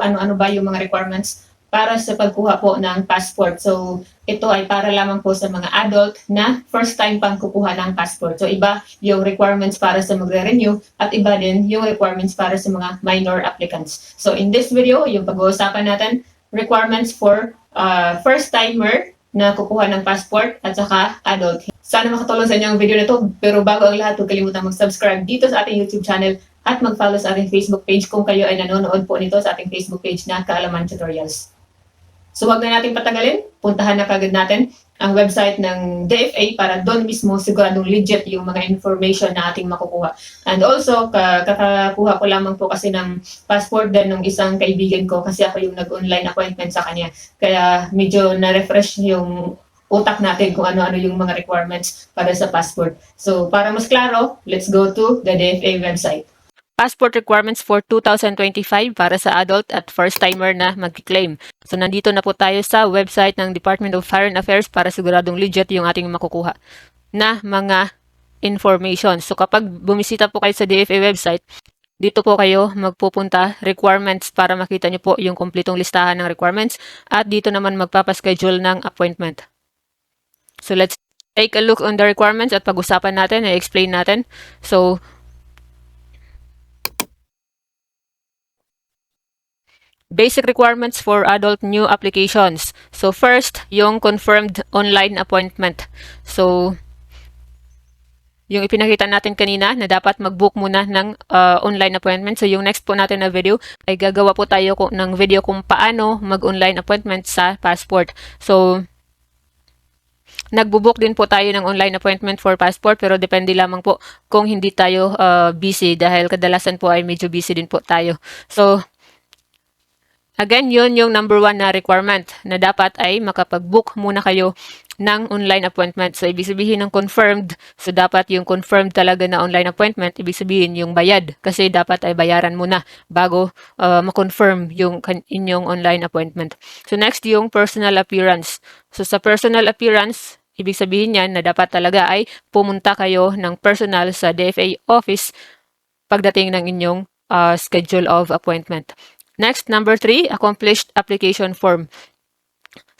ano-ano ba yung mga requirements para sa pagkuha po ng passport. So, ito ay para lamang po sa mga adult na first time pang kukuha ng passport. So, iba yung requirements para sa magre-renew at iba din yung requirements para sa mga minor applicants. So, in this video, yung pag-uusapan natin, requirements for uh, first timer na kukuha ng passport at saka adult. Sana makatulong sa inyo ang video na to. Pero bago ang lahat, huwag kalimutan mag-subscribe dito sa ating YouTube channel at mag-follow sa ating Facebook page kung kayo ay nanonood po nito sa ating Facebook page na Kaalaman Tutorials. So wag na natin patagalin, puntahan na kagad natin ang website ng DFA para doon mismo siguradong legit yung mga information na ating makukuha. And also, ka- kakakuha ko lamang po kasi ng passport din ng isang kaibigan ko kasi ako yung nag-online appointment sa kanya. Kaya medyo na-refresh yung utak natin kung ano-ano yung mga requirements para sa passport. So, para mas klaro, let's go to the DFA website. Passport requirements for 2025 para sa adult at first-timer na mag-claim. So, nandito na po tayo sa website ng Department of Foreign Affairs para siguradong legit yung ating makukuha na mga information. So, kapag bumisita po kayo sa DFA website, dito po kayo magpupunta requirements para makita nyo po yung kumpletong listahan ng requirements at dito naman magpapaschedule ng appointment. So, let's take a look on the requirements at pag-usapan natin, i-explain natin. So, Basic requirements for adult new applications. So first, yung confirmed online appointment. So yung ipinakita natin kanina na dapat mag-book muna ng uh, online appointment. So yung next po natin na video ay gagawa po tayo ng video kung paano mag-online appointment sa passport. So Nagbubook din po tayo ng online appointment for passport pero depende lamang po kung hindi tayo uh, busy dahil kadalasan po ay medyo busy din po tayo. So, Again, yun yung number one na requirement na dapat ay makapag-book muna kayo ng online appointment. So, ibig sabihin ng confirmed. So, dapat yung confirmed talaga na online appointment, ibig sabihin yung bayad. Kasi dapat ay bayaran muna bago uh, ma-confirm yung inyong online appointment. So, next yung personal appearance. So, sa personal appearance, ibig sabihin yan na dapat talaga ay pumunta kayo ng personal sa DFA office pagdating ng inyong uh, schedule of appointment. Next, number three, accomplished application form.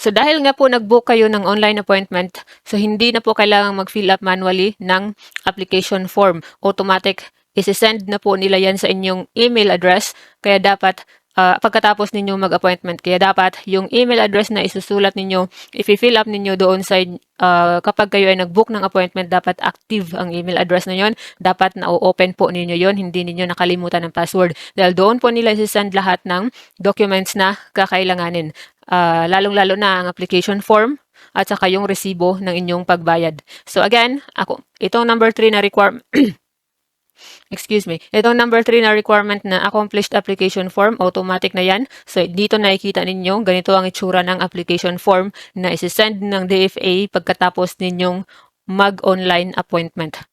So dahil nga po nag-book kayo ng online appointment, so hindi na po kailangang mag-fill up manually ng application form. Automatic, isi-send na po nila yan sa inyong email address. Kaya dapat, ah, pagkatapos ninyo mag-appointment, kaya dapat yung email address na isusulat ninyo, i-fill up ninyo doon sa, ah, kapag kayo ay nag-book ng appointment, dapat active ang email address na yon. Dapat na-open po ninyo yon hindi ninyo nakalimutan ng password. Dahil doon po nila isi-send lahat ng documents na kakailanganin. Ah, lalong-lalo na ang application form at saka yung resibo ng inyong pagbayad. So again, ako, itong number 3 na requirement Excuse me. Itong number 3 na requirement na accomplished application form, automatic na yan. So, dito nakikita ninyo, ganito ang itsura ng application form na isi-send ng DFA pagkatapos ninyong mag-online appointment.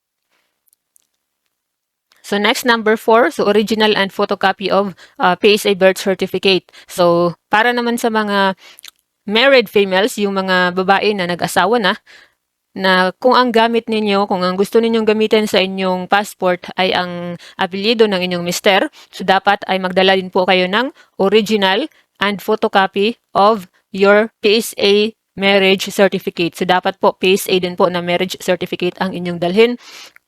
So next number four, so original and photocopy of uh, PSA birth certificate. So para naman sa mga married females, yung mga babae na nag-asawa na, na kung ang gamit ninyo, kung ang gusto ninyong gamitin sa inyong passport ay ang apelyido ng inyong mister, so dapat ay magdala din po kayo ng original and photocopy of your PSA marriage certificate. So dapat po PSA din po na marriage certificate ang inyong dalhin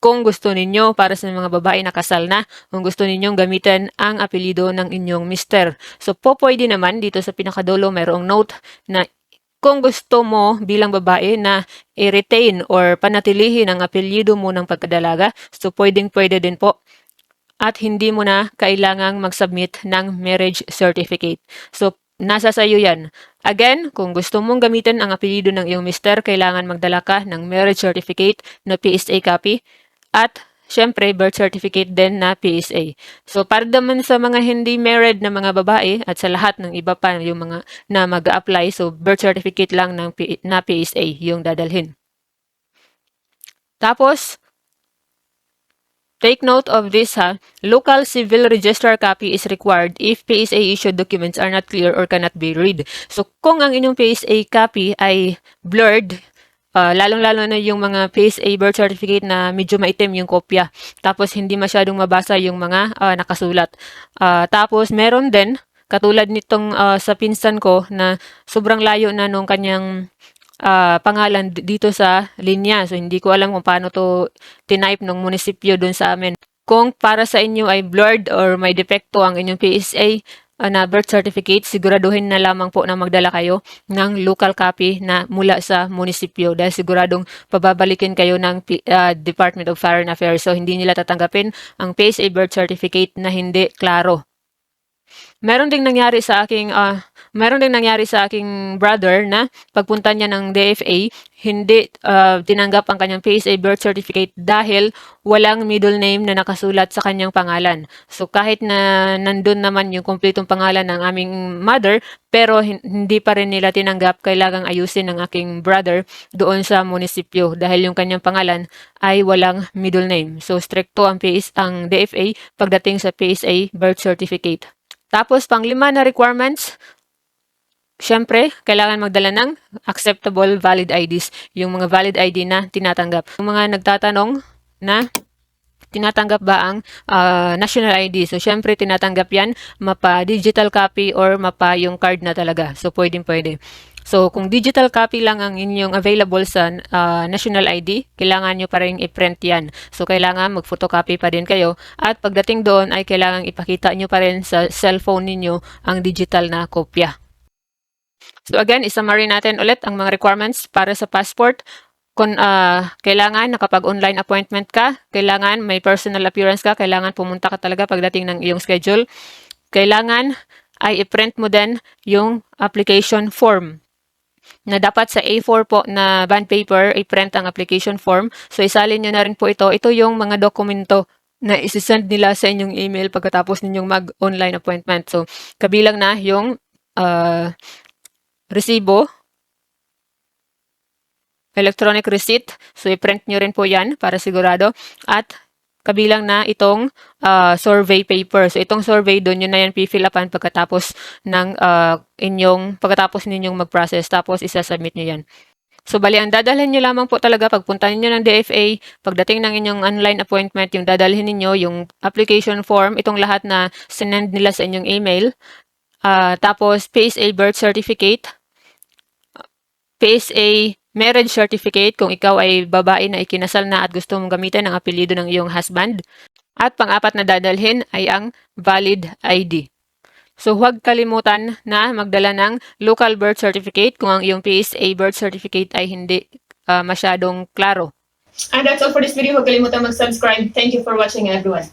kung gusto ninyo para sa mga babae na kasal na, kung gusto ninyong gamitin ang apelyido ng inyong mister. So po pwede naman dito sa pinakadulo mayroong note na kung gusto mo bilang babae na i-retain or panatilihin ang apelyido mo ng pagkadalaga, so pwedeng pwede din po at hindi mo na kailangang mag-submit ng marriage certificate. So, nasa sayo yan. Again, kung gusto mong gamitin ang apelyido ng iyong mister, kailangan magdala ka ng marriage certificate na PSA copy at syempre birth certificate din na PSA. So para naman sa mga hindi married na mga babae at sa lahat ng iba pa yung mga na mag-apply, so birth certificate lang ng P- na PSA yung dadalhin. Tapos, Take note of this ha. Local civil register copy is required if PSA issued documents are not clear or cannot be read. So kung ang inyong PSA copy ay blurred, uh, lalong-lalo na yung mga PSA birth certificate na medyo maitim yung kopya. Tapos hindi masyadong mabasa yung mga uh, nakasulat. Uh, tapos meron din Katulad nitong ah, sa pinsan ko na sobrang layo na nung kanyang ah, pangalan dito sa linya. So hindi ko alam kung paano to tinype ng munisipyo dun sa amin. Kung para sa inyo ay blurred or may depekto ang inyong PSA na birth certificate, siguraduhin na lamang po na magdala kayo ng local copy na mula sa munisipyo dahil siguradong pababalikin kayo ng ah, Department of Foreign Affairs. So hindi nila tatanggapin ang PSA birth certificate na hindi klaro. Meron ding nangyari sa aking ah, meron ding nangyari sa aking brother na pagpunta niya ng DFA, hindi ah, tinanggap ang kanyang PSA birth certificate dahil walang middle name na nakasulat sa kanyang pangalan. So kahit na nandun naman yung kumpletong pangalan ng aming mother, pero hin- hindi pa rin nila tinanggap, kailangang ayusin ng aking brother doon sa munisipyo dahil yung kanyang pangalan ay walang middle name. So stricto ang PS ang DFA pagdating sa PSA birth certificate. Tapos, panglima na requirements, syempre, kailangan magdala ng acceptable valid IDs, yung mga valid ID na tinatanggap. Yung mga nagtatanong na tinatanggap ba ang ah, national ID. So, syempre, tinatanggap yan, mapa digital copy or mapa yung card na talaga. So, pwedeng pwede. So, kung digital copy lang ang inyong available sa ah, national ID, kailangan nyo pa rin i-print yan. So, kailangan mag-photocopy pa din kayo. At pagdating doon ay kailangan ipakita nyo pa rin sa cellphone ninyo ang digital na kopya. So again, isummary natin ulit ang mga requirements para sa passport. Kung ah, kailangan nakapag-online appointment ka, kailangan may personal appearance ka, kailangan pumunta ka talaga pagdating ng iyong schedule. Kailangan ay i-print mo din yung application form na dapat sa A4 po na bond paper, i-print ang application form. So, isalin nyo na rin po ito. Ito yung mga dokumento na isisend nila sa inyong email pagkatapos ninyong mag-online appointment. So, kabilang na yung ah, resibo, electronic receipt. So, i-print nyo rin po yan para sigurado. At kabilang na itong ah, survey paper. So, itong survey, doon yun na yan pifill upan pagkatapos ng ah, inyong, pagkatapos ninyong mag-process. Tapos, isasubmit nyo yan. So, bali, ang dadalhin nyo lamang po talaga pagpunta ninyo ng DFA, pagdating ng inyong online appointment, yung dadalhin ninyo, yung application form, itong lahat na sinend nila sa inyong email. Ah, tapos, PSA birth certificate, PSA marriage certificate kung ikaw ay babae na ikinasal na at gusto mong gamitin ang apelyido ng iyong husband. At pang-apat na dadalhin ay ang valid ID. So huwag kalimutan na magdala ng local birth certificate kung ang iyong PSA birth certificate ay hindi ah, masyadong klaro. And that's all for this video. Huwag kalimutan mag-subscribe. Thank you for watching everyone.